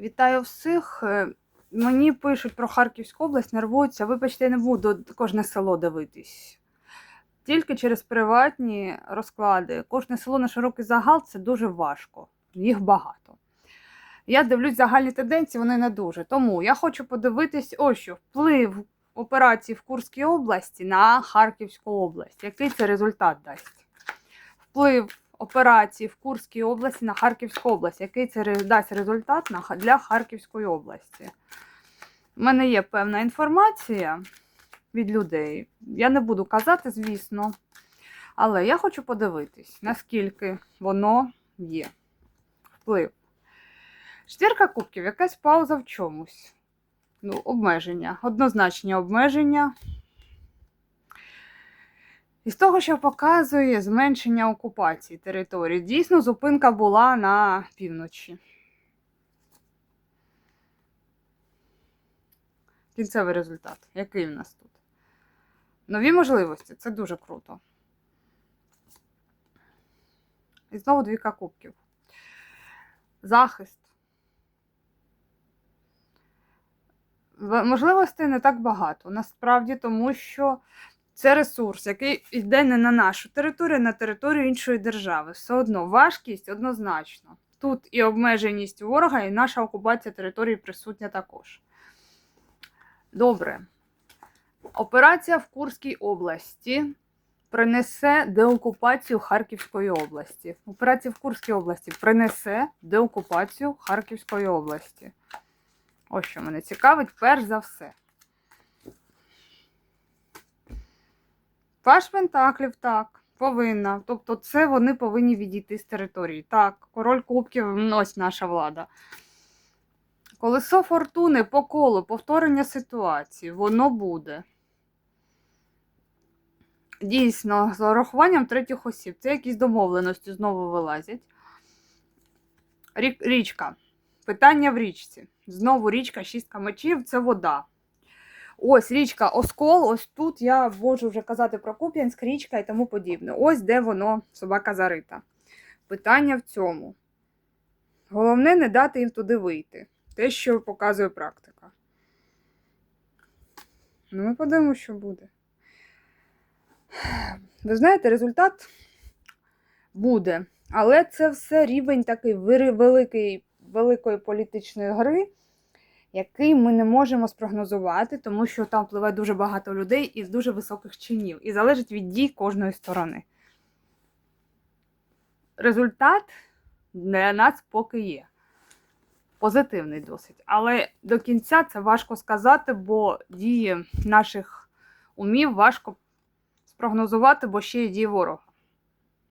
Вітаю всіх. Е, Мені пишуть про Харківську область, нервуються. Вибачте, я не буду кожне село дивитись. Тільки через приватні розклади. Кожне село на широкий загал це дуже важко. Їх багато. Я дивлюсь загальні тенденції, вони не дуже. Тому я хочу подивитись, ось що вплив операції в Курській області на Харківську область. Який це результат дасть? Вплив операції в Курській області на Харківську область. Який це дасть результат для Харківської області? У мене є певна інформація від людей. Я не буду казати, звісно. Але я хочу подивитись, наскільки воно є. Вплив. Четвірка кубків, якась пауза в чомусь. Ну, обмеження, однозначні обмеження. І з того, що показує зменшення окупації території, дійсно зупинка була на півночі. Кінцевий результат. Який в нас тут? Нові можливості це дуже круто. І знову двійка кубків. Захист. Можливостей не так багато. Насправді, тому що це ресурс, який йде не на нашу територію, а на територію іншої держави. Все одно важкість однозначно. Тут і обмеженість ворога, і наша окупація території присутня також. Добре. Операція в Курській області принесе деокупацію Харківської області. Операція в Курській області принесе деокупацію Харківської області. Ось що мене цікавить, перш за все. Паш Пентаклів, так, повинна. Тобто, це вони повинні відійти з території. Так, король кубків ось наша влада. Колесо фортуни по колу, повторення ситуації, воно буде. Дійсно, з урахуванням третіх осіб. Це якісь домовленості знову вилазять. Річка. Питання в річці. Знову річка, шістка мечів це вода. Ось річка Оскол, ось тут я можу вже казати про Куп'янськ, річка і тому подібне. Ось де воно, собака зарита. Питання в цьому. Головне не дати їм туди вийти. Те, що показує практика. Ну, ми подивимося, що буде. Ви знаєте, результат буде. Але це все рівень такий великий, великої політичної гри, який ми не можемо спрогнозувати, тому що там впливає дуже багато людей із дуже високих чинів. І залежить від дій кожної сторони. Результат для нас поки є. Позитивний досить. Але до кінця це важко сказати, бо дії наших умів важко спрогнозувати, бо ще й діє ворог.